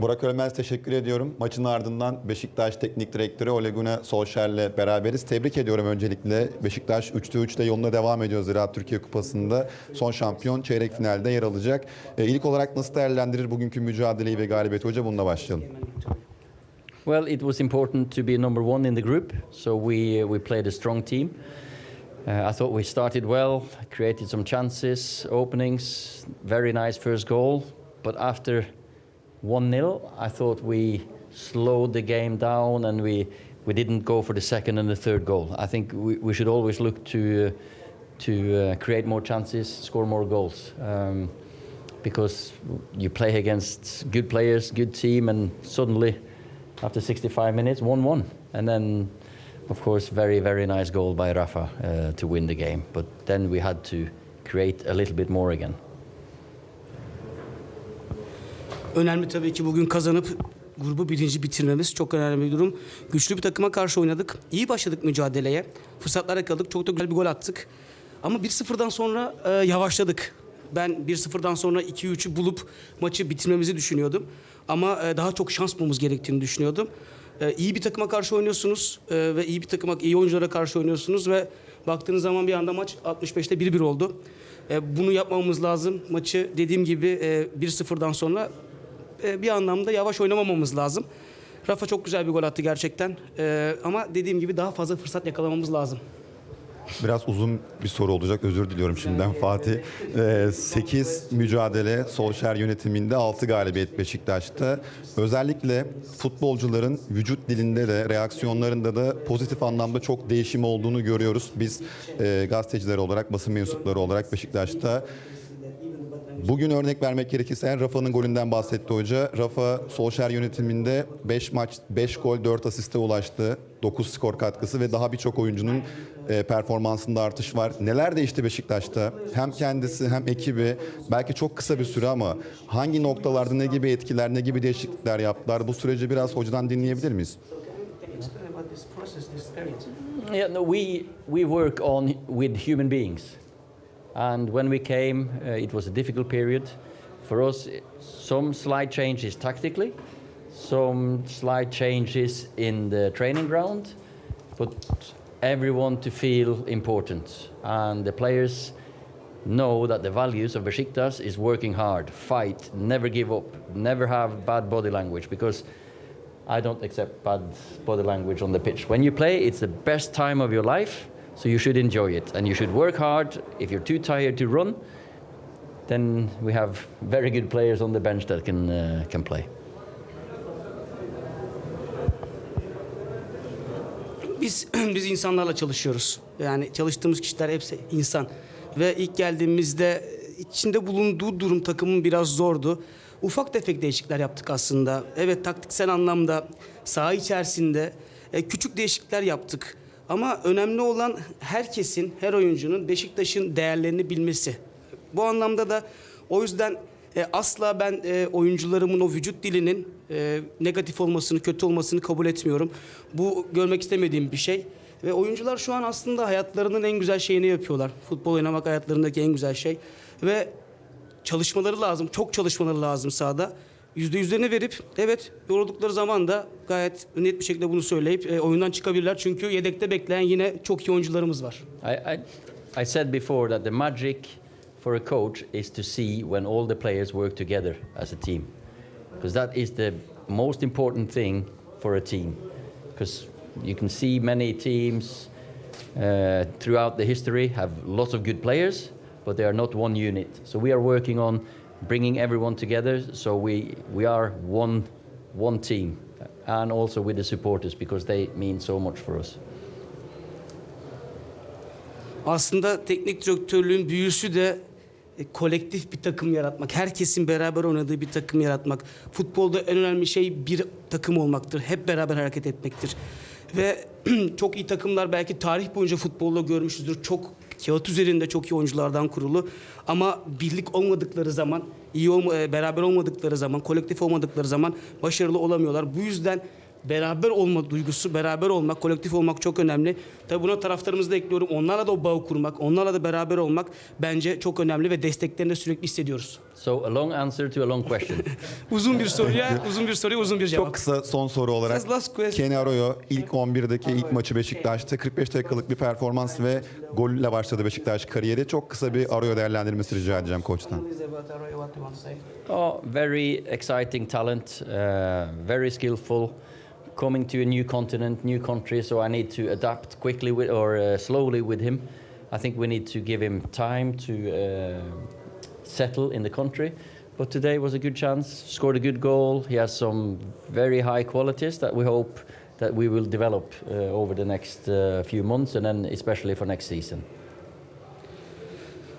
Burak Ölmez teşekkür ediyorum. Maçın ardından Beşiktaş Teknik Direktörü Ole Gunnar Solskjaer'le beraberiz. Tebrik ediyorum öncelikle. Beşiktaş 3'te 3 ile yoluna devam ediyor Ziraat Türkiye Kupası'nda. Son şampiyon çeyrek finalde yer alacak. E, ilk olarak nasıl değerlendirir bugünkü mücadeleyi ve galibiyeti hoca bununla başlayalım. Well, it was important to be number one in the group, so we uh, we played a strong team. Uh, I thought we started well, created some chances, openings, very nice first goal. But after 1-0, I thought we slowed the game down and we we didn't go for the second and the third goal. I think we, we should always look to uh, to uh, create more chances, score more goals. Um, because you play against good players, good team, and suddenly after 65 minutes, 1 1. And then, of course, very, very nice goal by Rafa uh, to win the game. But then we had to create a little bit more again. Önemli tabii ki bugün kazanıp grubu birinci bitirmemiz çok önemli bir durum. Güçlü bir takıma karşı oynadık. İyi başladık mücadeleye. Fırsatlar yakaladık. Çok da güzel bir gol attık. Ama 1-0'dan sonra e, yavaşladık. Ben 1-0'dan sonra 2-3'ü bulup maçı bitirmemizi düşünüyordum. Ama e, daha çok şans bulmamız gerektiğini düşünüyordum. E, iyi bir takıma karşı oynuyorsunuz e, ve iyi bir takıma, iyi oyunculara karşı oynuyorsunuz ve baktığınız zaman bir anda maç 65'te 1-1 oldu. E, bunu yapmamamız lazım. Maçı dediğim gibi e, 1-0'dan sonra bir anlamda yavaş oynamamamız lazım. Rafa çok güzel bir gol attı gerçekten. E, ama dediğim gibi daha fazla fırsat yakalamamız lazım. Biraz uzun bir soru olacak. Özür diliyorum şimdiden Fatih. 8 mücadele Solskjaer yönetiminde 6 galibiyet Beşiktaş'ta. Özellikle futbolcuların vücut dilinde de reaksiyonlarında da pozitif anlamda çok değişim olduğunu görüyoruz. Biz e, gazeteciler olarak, basın mensupları olarak Beşiktaş'ta Bugün örnek vermek gerekirse Rafa'nın golünden bahsetti hoca. Rafa Solskjaer yönetiminde 5 maç 5 gol 4 asiste ulaştı. 9 skor katkısı ve daha birçok oyuncunun e, performansında artış var. Neler değişti Beşiktaş'ta? Hem kendisi hem ekibi belki çok kısa bir süre ama hangi noktalarda ne gibi etkiler, ne gibi değişiklikler yaptılar? Bu süreci biraz hocadan dinleyebilir miyiz? Yeah, no, we we work on with human beings, and when we came, uh, it was a difficult period for us. Some slight changes tactically, some slight changes in the training ground, but everyone to feel important, and the players know that the values of Besiktas is working hard, fight, never give up, never have bad body language because I don't accept bad body language on the pitch. When you play, it's the best time of your life, so you should enjoy it and you should work hard. If you're too tired to run, then we have very good players on the bench that can uh, can play. Biz biz insanlarla çalışıyoruz. Yani çalıştığımız kişiler hepsi insan. Ve ilk geldiğimizde içinde bulunduğu durum takımın biraz zordu. Ufak tefek değişiklikler yaptık aslında. Evet taktiksel anlamda saha içerisinde e, küçük değişiklikler yaptık. Ama önemli olan herkesin, her oyuncunun Beşiktaş'ın değerlerini bilmesi. Bu anlamda da o yüzden e, asla ben e, oyuncularımın o vücut dilinin e, negatif olmasını, kötü olmasını kabul etmiyorum. Bu görmek istemediğim bir şey. Ve oyuncular şu an aslında hayatlarının en güzel şeyini yapıyorlar. Futbol oynamak hayatlarındaki en güzel şey. Ve çalışmaları lazım, çok çalışmaları lazım sahada. Yüzde yüzlerini verip evet yoruldukları zaman da gayet net bir şekilde bunu söyleyip e, oyundan çıkabilirler. Çünkü yedekte bekleyen yine çok iyi oyuncularımız var. I, I, I said before that the magic for a coach is to see when all the players work together as a team. Because that is the most important thing for a team. Because you can see many teams uh, throughout the history have lots of good players, but they are not one unit. So we are working on bringing everyone together so we, we are one, one team. And also with the supporters because they mean so much for us. Aslında teknik direktörlüğün büyüsü de e, kolektif bir takım yaratmak. Herkesin beraber oynadığı bir takım yaratmak. Futbolda en önemli şey bir takım olmaktır. Hep beraber hareket etmektir. Ve çok iyi takımlar belki tarih boyunca futbolda görmüşüzdür. Çok kağıt üzerinde çok iyi oyunculardan kurulu. Ama birlik olmadıkları zaman, iyi olma, e, beraber olmadıkları zaman, kolektif olmadıkları zaman başarılı olamıyorlar. Bu yüzden beraber olma duygusu, beraber olmak, kolektif olmak çok önemli. Tabii buna taraftarımızı da ekliyorum. Onlarla da o bağı kurmak, onlarla da beraber olmak bence çok önemli ve desteklerini de sürekli hissediyoruz. So a long answer to a long question. Uzun bir soruya, uzun bir soruya uzun bir cevap. Çok kısa son soru olarak Just last question. Kenny Arroyo ilk 11'deki ilk maçı Beşiktaş'ta 45 dakikalık bir performans ve golle başladı Beşiktaş kariyeri. Çok kısa bir Arroyo değerlendirmesi rica edeceğim koçtan. Oh, very exciting talent, uh, very skillful, coming to a new continent, new country. So I need to adapt quickly with, or uh, slowly with him. I think we need to give him time to uh, settle in the country. But today was a good chance. Scored a good goal. He has some very high qualities that we hope that we will develop uh, over the next uh, few months, and then especially for next season.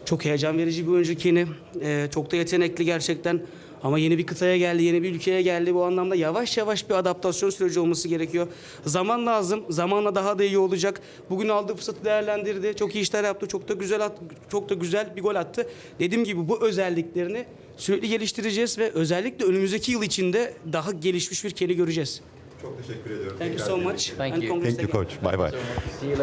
Çok heyecan verici bir oyuncu Kenny. Ee, çok da yetenekli gerçekten. Ama yeni bir kıtaya geldi, yeni bir ülkeye geldi. Bu anlamda yavaş yavaş bir adaptasyon süreci olması gerekiyor. Zaman lazım. Zamanla daha da iyi olacak. Bugün aldığı fırsatı değerlendirdi. Çok iyi işler yaptı. Çok da güzel at, çok da güzel bir gol attı. Dediğim gibi bu özelliklerini sürekli geliştireceğiz ve özellikle önümüzdeki yıl içinde daha gelişmiş bir Kenny göreceğiz. Çok teşekkür ediyorum. Thank you so much. Thank you. Thank you coach. Bye bye.